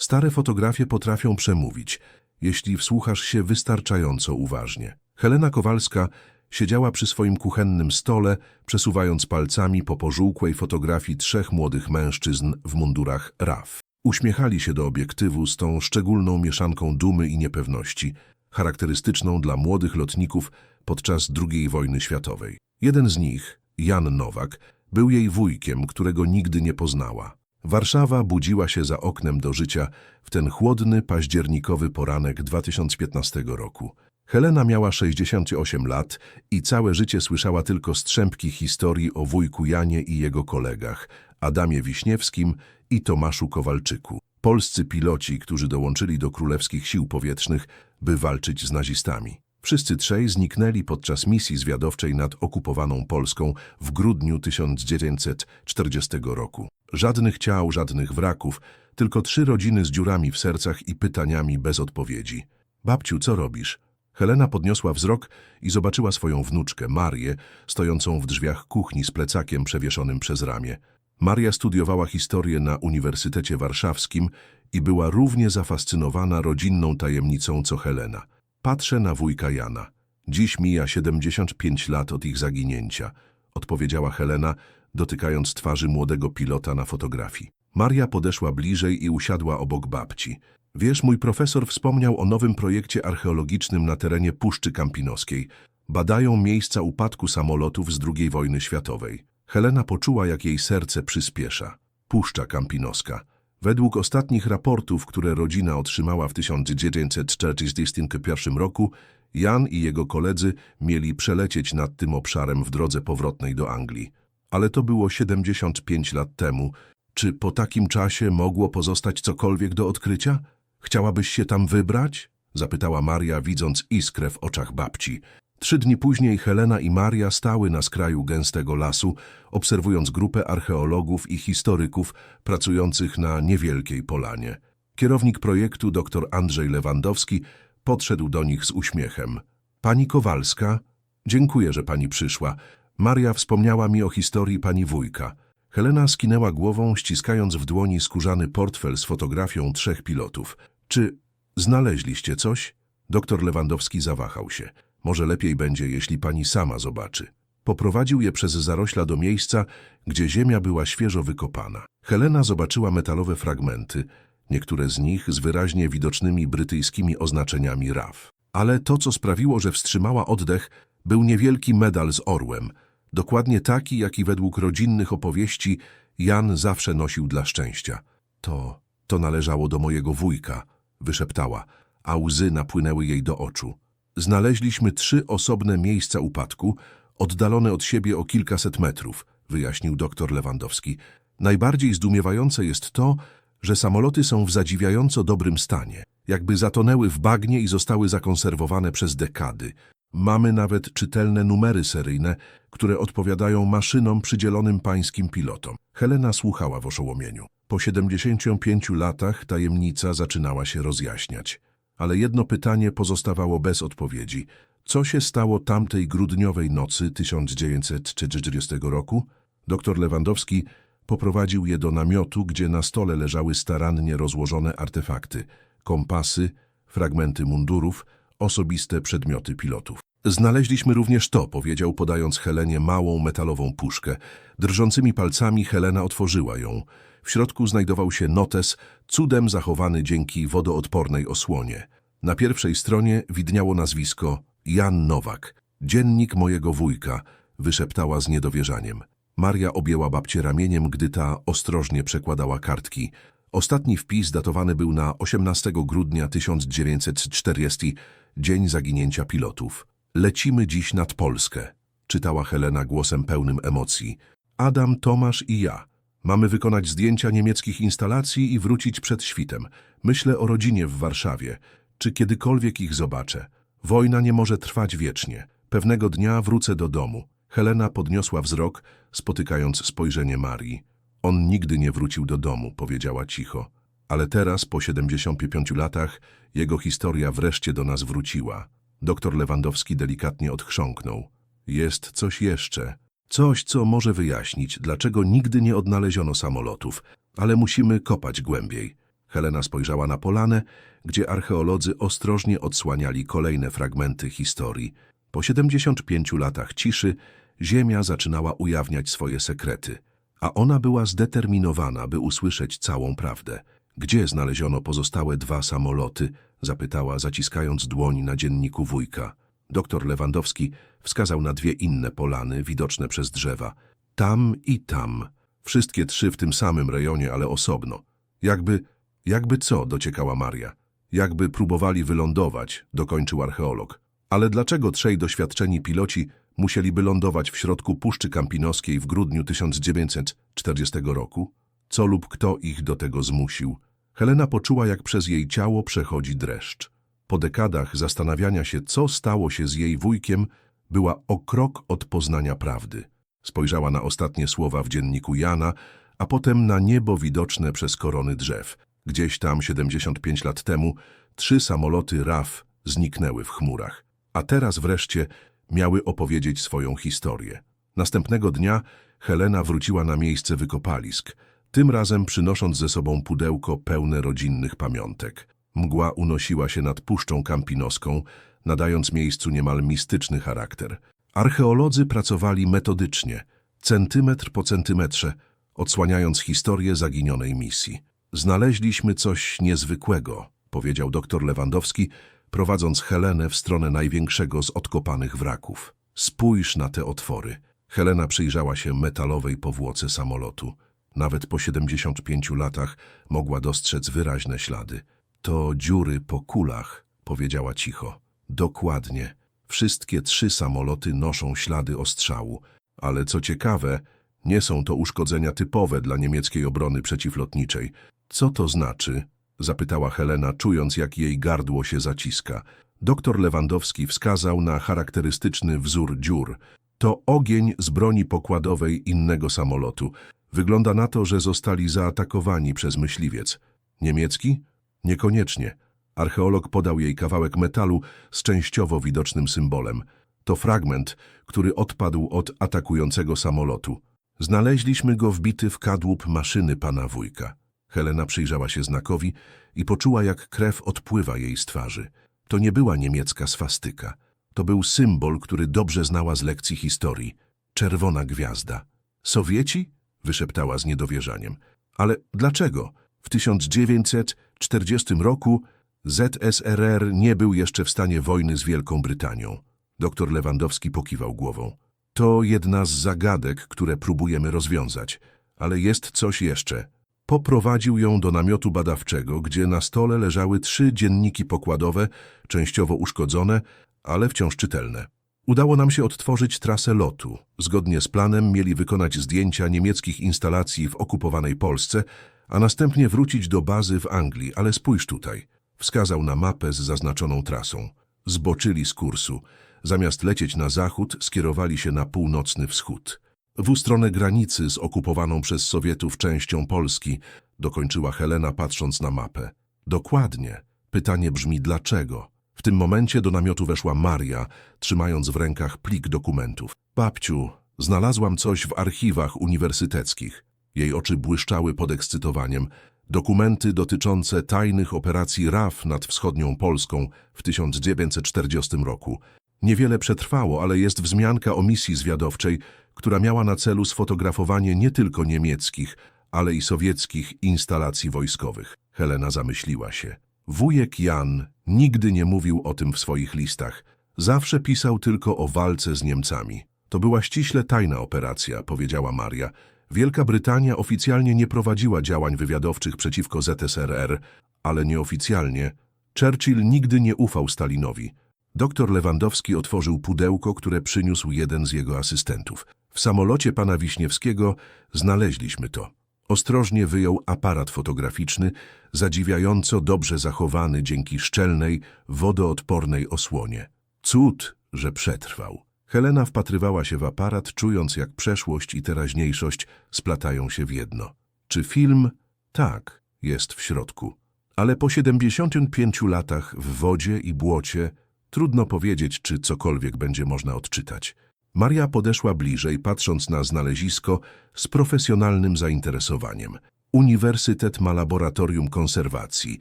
Stare fotografie potrafią przemówić, jeśli wsłuchasz się wystarczająco uważnie. Helena Kowalska siedziała przy swoim kuchennym stole, przesuwając palcami po pożółkłej fotografii trzech młodych mężczyzn w mundurach RAF. Uśmiechali się do obiektywu z tą szczególną mieszanką dumy i niepewności, charakterystyczną dla młodych lotników podczas II wojny światowej. Jeden z nich, Jan Nowak, był jej wujkiem, którego nigdy nie poznała. Warszawa budziła się za oknem do życia w ten chłodny, październikowy poranek 2015 roku. Helena miała 68 lat i całe życie słyszała tylko strzępki historii o wujku Janie i jego kolegach, Adamie Wiśniewskim i Tomaszu Kowalczyku. Polscy piloci, którzy dołączyli do królewskich sił powietrznych, by walczyć z nazistami. Wszyscy trzej zniknęli podczas misji zwiadowczej nad okupowaną Polską w grudniu 1940 roku. Żadnych ciał, żadnych wraków, tylko trzy rodziny z dziurami w sercach i pytaniami bez odpowiedzi. Babciu, co robisz? Helena podniosła wzrok i zobaczyła swoją wnuczkę, Marię, stojącą w drzwiach kuchni z plecakiem przewieszonym przez ramię. Maria studiowała historię na Uniwersytecie Warszawskim i była równie zafascynowana rodzinną tajemnicą co Helena. Patrzę na wujka Jana. Dziś mija 75 lat od ich zaginięcia, odpowiedziała Helena, dotykając twarzy młodego pilota na fotografii. Maria podeszła bliżej i usiadła obok babci. Wiesz, mój profesor wspomniał o nowym projekcie archeologicznym na terenie Puszczy Kampinoskiej. Badają miejsca upadku samolotów z II wojny światowej. Helena poczuła, jak jej serce przyspiesza. Puszcza Kampinoska. Według ostatnich raportów, które rodzina otrzymała w 1941 roku, Jan i jego koledzy mieli przelecieć nad tym obszarem w drodze powrotnej do Anglii. Ale to było 75 lat temu. Czy po takim czasie mogło pozostać cokolwiek do odkrycia? Chciałabyś się tam wybrać? Zapytała Maria, widząc iskrę w oczach babci. Trzy dni później Helena i Maria stały na skraju gęstego lasu, obserwując grupę archeologów i historyków pracujących na niewielkiej polanie. Kierownik projektu, dr Andrzej Lewandowski, podszedł do nich z uśmiechem. Pani Kowalska, dziękuję, że pani przyszła. Maria wspomniała mi o historii pani wujka. Helena skinęła głową, ściskając w dłoni skórzany portfel z fotografią trzech pilotów. Czy znaleźliście coś? Doktor Lewandowski zawahał się. Może lepiej będzie, jeśli pani sama zobaczy. Poprowadził je przez zarośla do miejsca, gdzie ziemia była świeżo wykopana. Helena zobaczyła metalowe fragmenty, niektóre z nich z wyraźnie widocznymi brytyjskimi oznaczeniami RAF. Ale to, co sprawiło, że wstrzymała oddech, był niewielki medal z orłem, dokładnie taki, jaki według rodzinnych opowieści Jan zawsze nosił dla szczęścia. To, to należało do mojego wujka, wyszeptała, a łzy napłynęły jej do oczu. Znaleźliśmy trzy osobne miejsca upadku, oddalone od siebie o kilkaset metrów, wyjaśnił dr Lewandowski. Najbardziej zdumiewające jest to, że samoloty są w zadziwiająco dobrym stanie, jakby zatonęły w bagnie i zostały zakonserwowane przez dekady. Mamy nawet czytelne numery seryjne, które odpowiadają maszynom przydzielonym pańskim pilotom. Helena słuchała w oszołomieniu. Po 75 latach tajemnica zaczynała się rozjaśniać. Ale jedno pytanie pozostawało bez odpowiedzi. Co się stało tamtej grudniowej nocy 1940 roku? Doktor Lewandowski poprowadził je do namiotu, gdzie na stole leżały starannie rozłożone artefakty, kompasy, fragmenty mundurów, osobiste przedmioty pilotów. Znaleźliśmy również to, powiedział podając Helenie małą metalową puszkę. Drżącymi palcami Helena otworzyła ją. W środku znajdował się notes, cudem zachowany dzięki wodoodpornej osłonie. Na pierwszej stronie widniało nazwisko Jan Nowak. Dziennik mojego wujka, wyszeptała z niedowierzaniem. Maria objęła babcię ramieniem, gdy ta ostrożnie przekładała kartki. Ostatni wpis datowany był na 18 grudnia 1940, dzień zaginięcia pilotów. Lecimy dziś nad Polskę, czytała Helena głosem pełnym emocji. Adam, Tomasz i ja. Mamy wykonać zdjęcia niemieckich instalacji i wrócić przed świtem. Myślę o rodzinie w Warszawie. Czy kiedykolwiek ich zobaczę? Wojna nie może trwać wiecznie. Pewnego dnia wrócę do domu. Helena podniosła wzrok, spotykając spojrzenie Marii. On nigdy nie wrócił do domu, powiedziała cicho. Ale teraz, po 75 latach, jego historia wreszcie do nas wróciła. Doktor Lewandowski delikatnie odchrząknął. Jest coś jeszcze. Coś, co może wyjaśnić, dlaczego nigdy nie odnaleziono samolotów, ale musimy kopać głębiej. Helena spojrzała na polanę, gdzie archeolodzy ostrożnie odsłaniali kolejne fragmenty historii. Po 75 latach ciszy Ziemia zaczynała ujawniać swoje sekrety, a ona była zdeterminowana, by usłyszeć całą prawdę. Gdzie znaleziono pozostałe dwa samoloty? Zapytała, zaciskając dłoń na dzienniku wujka. Doktor Lewandowski wskazał na dwie inne polany, widoczne przez drzewa. Tam i tam. Wszystkie trzy w tym samym rejonie, ale osobno. Jakby, jakby co, dociekała Maria. Jakby próbowali wylądować, dokończył archeolog. Ale dlaczego trzej doświadczeni piloci musieliby lądować w środku Puszczy Kampinoskiej w grudniu 1940 roku? Co lub kto ich do tego zmusił? Helena poczuła, jak przez jej ciało przechodzi dreszcz. Po dekadach zastanawiania się, co stało się z jej wujkiem, była o krok od poznania prawdy. Spojrzała na ostatnie słowa w dzienniku Jana, a potem na niebo widoczne przez korony drzew. Gdzieś tam 75 lat temu trzy samoloty RAF zniknęły w chmurach, a teraz wreszcie miały opowiedzieć swoją historię. Następnego dnia Helena wróciła na miejsce wykopalisk, tym razem przynosząc ze sobą pudełko pełne rodzinnych pamiątek. Mgła unosiła się nad Puszczą Kampinoską, nadając miejscu niemal mistyczny charakter. Archeolodzy pracowali metodycznie, centymetr po centymetrze, odsłaniając historię zaginionej misji. Znaleźliśmy coś niezwykłego, powiedział dr Lewandowski, prowadząc Helenę w stronę największego z odkopanych wraków. Spójrz na te otwory. Helena przyjrzała się metalowej powłoce samolotu. Nawet po 75 latach mogła dostrzec wyraźne ślady. To dziury po kulach, powiedziała cicho. Dokładnie. Wszystkie trzy samoloty noszą ślady ostrzału, ale co ciekawe, nie są to uszkodzenia typowe dla niemieckiej obrony przeciwlotniczej. Co to znaczy? zapytała Helena, czując jak jej gardło się zaciska. Doktor Lewandowski wskazał na charakterystyczny wzór dziur. To ogień z broni pokładowej innego samolotu. Wygląda na to, że zostali zaatakowani przez myśliwiec. Niemiecki? Niekoniecznie. Archeolog podał jej kawałek metalu z częściowo widocznym symbolem. To fragment, który odpadł od atakującego samolotu. Znaleźliśmy go wbity w kadłub maszyny pana wujka. Helena przyjrzała się znakowi i poczuła, jak krew odpływa jej z twarzy. To nie była niemiecka swastyka. To był symbol, który dobrze znała z lekcji historii. Czerwona gwiazda. Sowieci? Wyszeptała z niedowierzaniem. Ale dlaczego? W 1940 roku ZSRR nie był jeszcze w stanie wojny z Wielką Brytanią. Doktor Lewandowski pokiwał głową. To jedna z zagadek, które próbujemy rozwiązać. Ale jest coś jeszcze. Poprowadził ją do namiotu badawczego, gdzie na stole leżały trzy dzienniki pokładowe, częściowo uszkodzone, ale wciąż czytelne. Udało nam się odtworzyć trasę lotu. Zgodnie z planem mieli wykonać zdjęcia niemieckich instalacji w okupowanej Polsce, a następnie wrócić do bazy w Anglii, ale spójrz tutaj. Wskazał na mapę z zaznaczoną trasą. Zboczyli z kursu. Zamiast lecieć na zachód, skierowali się na północny wschód. W stronę granicy z okupowaną przez Sowietów częścią Polski, dokończyła Helena patrząc na mapę. Dokładnie. Pytanie brzmi dlaczego? W tym momencie do namiotu weszła Maria, trzymając w rękach plik dokumentów. Babciu, znalazłam coś w archiwach uniwersyteckich. Jej oczy błyszczały podekscytowaniem. Dokumenty dotyczące tajnych operacji RAF nad wschodnią Polską w 1940 roku. Niewiele przetrwało, ale jest wzmianka o misji zwiadowczej, która miała na celu sfotografowanie nie tylko niemieckich, ale i sowieckich instalacji wojskowych. Helena zamyśliła się. Wujek Jan nigdy nie mówił o tym w swoich listach. Zawsze pisał tylko o walce z Niemcami. To była ściśle tajna operacja, powiedziała Maria. Wielka Brytania oficjalnie nie prowadziła działań wywiadowczych przeciwko ZSRR, ale nieoficjalnie Churchill nigdy nie ufał Stalinowi. Doktor Lewandowski otworzył pudełko, które przyniósł jeden z jego asystentów. W samolocie pana Wiśniewskiego znaleźliśmy to. Ostrożnie wyjął aparat fotograficzny, zadziwiająco dobrze zachowany dzięki szczelnej, wodoodpornej osłonie. Cud, że przetrwał. Helena wpatrywała się w aparat, czując jak przeszłość i teraźniejszość splatają się w jedno. Czy film? Tak, jest w środku. Ale po 75 latach w wodzie i błocie trudno powiedzieć, czy cokolwiek będzie można odczytać. Maria podeszła bliżej, patrząc na znalezisko z profesjonalnym zainteresowaniem. Uniwersytet ma laboratorium konserwacji.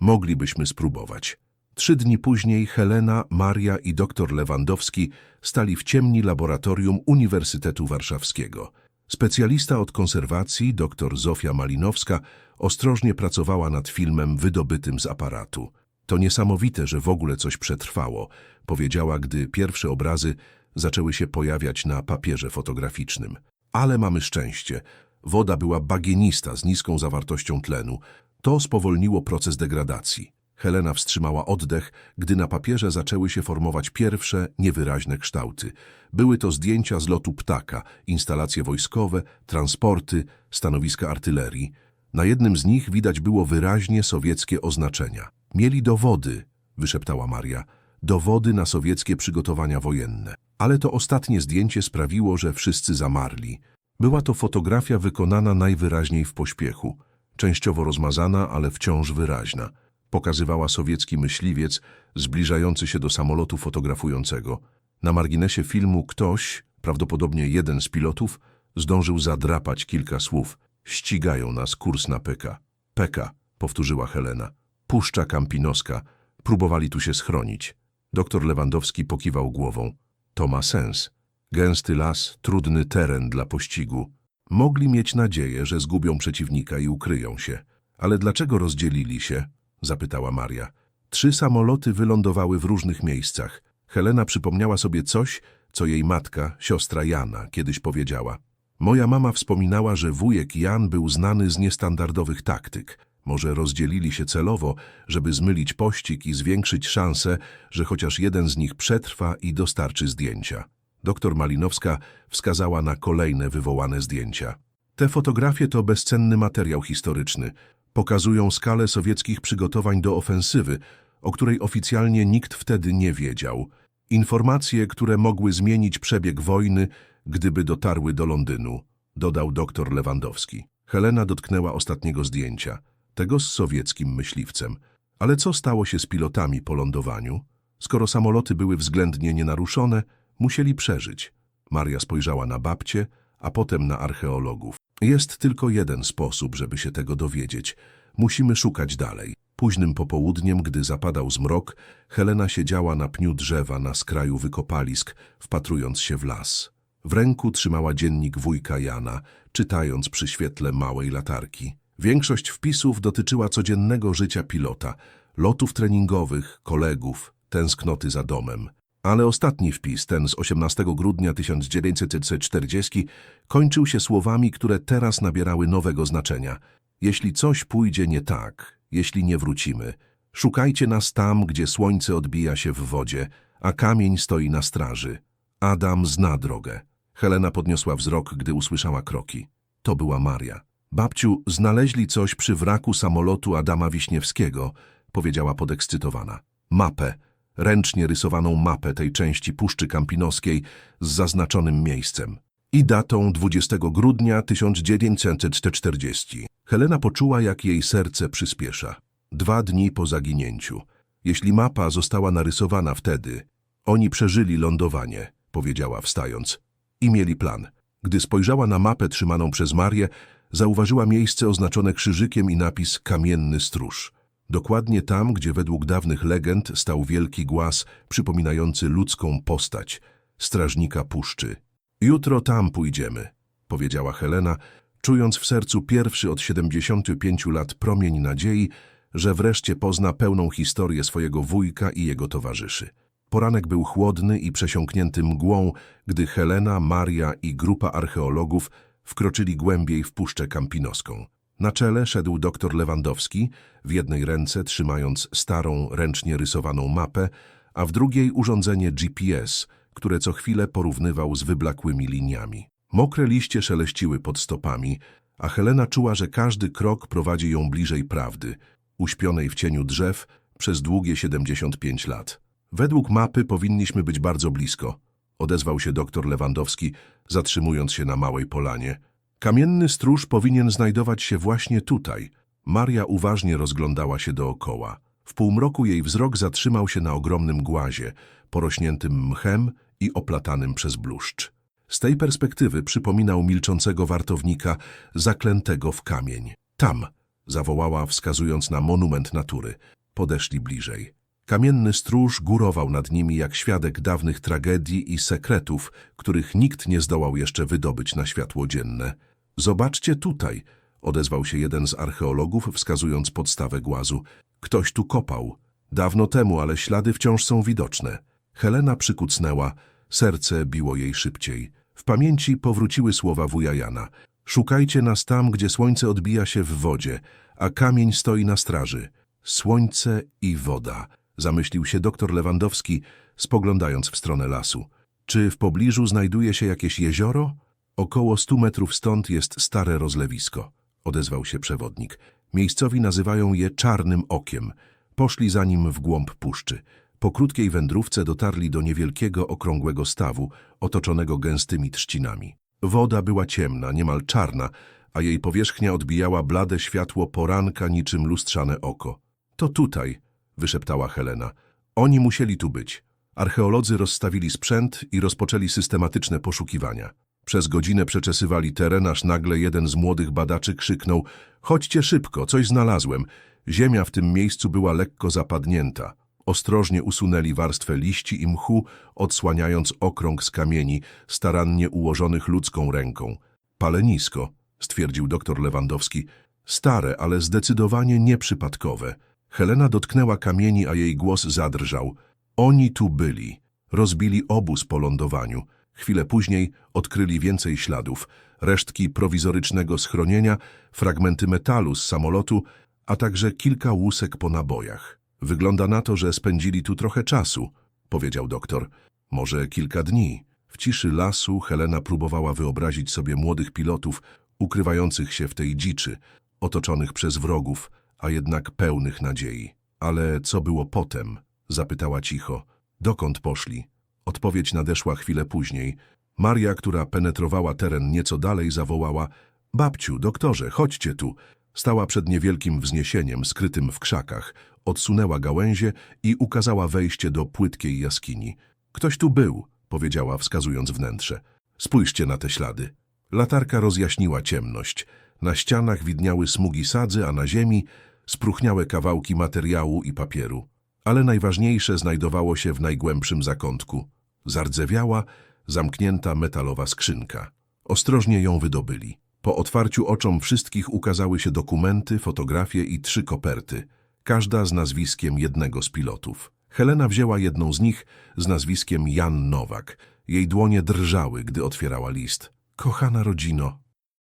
Moglibyśmy spróbować. Trzy dni później Helena, Maria i dr Lewandowski stali w ciemni laboratorium Uniwersytetu Warszawskiego. Specjalista od konserwacji, dr Zofia Malinowska, ostrożnie pracowała nad filmem wydobytym z aparatu. To niesamowite, że w ogóle coś przetrwało, powiedziała, gdy pierwsze obrazy zaczęły się pojawiać na papierze fotograficznym. Ale mamy szczęście. Woda była bagienista z niską zawartością tlenu. To spowolniło proces degradacji. Helena wstrzymała oddech, gdy na papierze zaczęły się formować pierwsze, niewyraźne kształty. Były to zdjęcia z lotu ptaka, instalacje wojskowe, transporty, stanowiska artylerii. Na jednym z nich widać było wyraźnie sowieckie oznaczenia. Mieli dowody, wyszeptała Maria, dowody na sowieckie przygotowania wojenne. Ale to ostatnie zdjęcie sprawiło, że wszyscy zamarli. Była to fotografia wykonana najwyraźniej w pośpiechu, częściowo rozmazana, ale wciąż wyraźna. Pokazywała sowiecki myśliwiec zbliżający się do samolotu fotografującego. Na marginesie filmu ktoś, prawdopodobnie jeden z pilotów, zdążył zadrapać kilka słów. Ścigają nas kurs na Peka. Peka, powtórzyła Helena. Puszcza Kampinoska. Próbowali tu się schronić. Doktor Lewandowski pokiwał głową. To ma sens. Gęsty las, trudny teren dla pościgu. Mogli mieć nadzieję, że zgubią przeciwnika i ukryją się. Ale dlaczego rozdzielili się? zapytała Maria. Trzy samoloty wylądowały w różnych miejscach. Helena przypomniała sobie coś, co jej matka, siostra Jana, kiedyś powiedziała. Moja mama wspominała, że wujek Jan był znany z niestandardowych taktyk. Może rozdzielili się celowo, żeby zmylić pościg i zwiększyć szansę, że chociaż jeden z nich przetrwa i dostarczy zdjęcia. Doktor Malinowska wskazała na kolejne wywołane zdjęcia. Te fotografie to bezcenny materiał historyczny. Pokazują skalę sowieckich przygotowań do ofensywy, o której oficjalnie nikt wtedy nie wiedział. Informacje, które mogły zmienić przebieg wojny, gdyby dotarły do Londynu, dodał doktor Lewandowski. Helena dotknęła ostatniego zdjęcia, tego z sowieckim myśliwcem. Ale co stało się z pilotami po lądowaniu? Skoro samoloty były względnie nienaruszone, musieli przeżyć. Maria spojrzała na babcię, a potem na archeologów. Jest tylko jeden sposób, żeby się tego dowiedzieć. Musimy szukać dalej. Późnym popołudniem, gdy zapadał zmrok, Helena siedziała na pniu drzewa na skraju wykopalisk, wpatrując się w las. W ręku trzymała dziennik wujka Jana, czytając przy świetle małej latarki. Większość wpisów dotyczyła codziennego życia pilota, lotów treningowych, kolegów, tęsknoty za domem. Ale ostatni wpis, ten z 18 grudnia 1940, kończył się słowami, które teraz nabierały nowego znaczenia. Jeśli coś pójdzie nie tak, jeśli nie wrócimy, szukajcie nas tam, gdzie słońce odbija się w wodzie, a kamień stoi na straży. Adam zna drogę. Helena podniosła wzrok, gdy usłyszała kroki. To była Maria. Babciu, znaleźli coś przy wraku samolotu Adama Wiśniewskiego, powiedziała podekscytowana. Mapę, ręcznie rysowaną mapę tej części Puszczy Kampinoskiej z zaznaczonym miejscem. I datą 20 grudnia 1940. Helena poczuła, jak jej serce przyspiesza. Dwa dni po zaginięciu. Jeśli mapa została narysowana wtedy, oni przeżyli lądowanie, powiedziała wstając. I mieli plan. Gdy spojrzała na mapę trzymaną przez Marię, zauważyła miejsce oznaczone krzyżykiem i napis Kamienny Stróż. Dokładnie tam, gdzie według dawnych legend stał wielki głaz przypominający ludzką postać, strażnika puszczy. Jutro tam pójdziemy, powiedziała Helena, czując w sercu pierwszy od 75 lat promień nadziei, że wreszcie pozna pełną historię swojego wujka i jego towarzyszy. Poranek był chłodny i przesiąknięty mgłą, gdy Helena, Maria i grupa archeologów wkroczyli głębiej w Puszczę Kampinoską. Na czele szedł doktor Lewandowski, w jednej ręce trzymając starą, ręcznie rysowaną mapę, a w drugiej urządzenie GPS, które co chwilę porównywał z wyblakłymi liniami. Mokre liście szeleściły pod stopami, a Helena czuła, że każdy krok prowadzi ją bliżej prawdy, uśpionej w cieniu drzew przez długie 75 lat. Według mapy powinniśmy być bardzo blisko, odezwał się doktor Lewandowski, zatrzymując się na małej polanie. Kamienny stróż powinien znajdować się właśnie tutaj. Maria uważnie rozglądała się dookoła. W półmroku jej wzrok zatrzymał się na ogromnym głazie, porośniętym mchem i oplatanym przez bluszcz. Z tej perspektywy przypominał milczącego wartownika zaklętego w kamień. Tam, zawołała, wskazując na monument natury. Podeszli bliżej. Kamienny stróż górował nad nimi jak świadek dawnych tragedii i sekretów, których nikt nie zdołał jeszcze wydobyć na światło dzienne. Zobaczcie tutaj, odezwał się jeden z archeologów, wskazując podstawę głazu. Ktoś tu kopał. Dawno temu, ale ślady wciąż są widoczne. Helena przykucnęła, serce biło jej szybciej. W pamięci powróciły słowa wuja Jana. Szukajcie nas tam, gdzie słońce odbija się w wodzie, a kamień stoi na straży. Słońce i woda, zamyślił się doktor Lewandowski, spoglądając w stronę lasu. Czy w pobliżu znajduje się jakieś jezioro? Około stu metrów stąd jest stare rozlewisko, odezwał się przewodnik. Miejscowi nazywają je Czarnym Okiem. Poszli za nim w głąb puszczy. Po krótkiej wędrówce dotarli do niewielkiego, okrągłego stawu, otoczonego gęstymi trzcinami. Woda była ciemna, niemal czarna, a jej powierzchnia odbijała blade światło poranka niczym lustrzane oko. To tutaj, wyszeptała Helena. Oni musieli tu być. Archeolodzy rozstawili sprzęt i rozpoczęli systematyczne poszukiwania. Przez godzinę przeczesywali teren, aż nagle jeden z młodych badaczy krzyknął Chodźcie szybko, coś znalazłem. Ziemia w tym miejscu była lekko zapadnięta. Ostrożnie usunęli warstwę liści i mchu, odsłaniając okrąg z kamieni, starannie ułożonych ludzką ręką. Palenisko, stwierdził doktor Lewandowski. Stare, ale zdecydowanie nieprzypadkowe. Helena dotknęła kamieni, a jej głos zadrżał. Oni tu byli. Rozbili obóz po lądowaniu. Chwilę później odkryli więcej śladów. Resztki prowizorycznego schronienia, fragmenty metalu z samolotu, a także kilka łusek po nabojach. Wygląda na to, że spędzili tu trochę czasu, powiedział doktor. Może kilka dni. W ciszy lasu Helena próbowała wyobrazić sobie młodych pilotów ukrywających się w tej dziczy, otoczonych przez wrogów, a jednak pełnych nadziei. Ale co było potem? Zapytała cicho. Dokąd poszli? Odpowiedź nadeszła chwilę później. Maria, która penetrowała teren nieco dalej, zawołała Babciu, doktorze, chodźcie tu. Stała przed niewielkim wzniesieniem, skrytym w krzakach, odsunęła gałęzie i ukazała wejście do płytkiej jaskini. Ktoś tu był, powiedziała, wskazując wnętrze. Spójrzcie na te ślady. Latarka rozjaśniła ciemność. Na ścianach widniały smugi sadzy, a na ziemi spróchniałe kawałki materiału i papieru. Ale najważniejsze znajdowało się w najgłębszym zakątku. Zardzewiała, zamknięta metalowa skrzynka. Ostrożnie ją wydobyli. Po otwarciu oczom wszystkich ukazały się dokumenty, fotografie i trzy koperty, każda z nazwiskiem jednego z pilotów. Helena wzięła jedną z nich z nazwiskiem Jan Nowak. Jej dłonie drżały, gdy otwierała list. Kochana rodzino,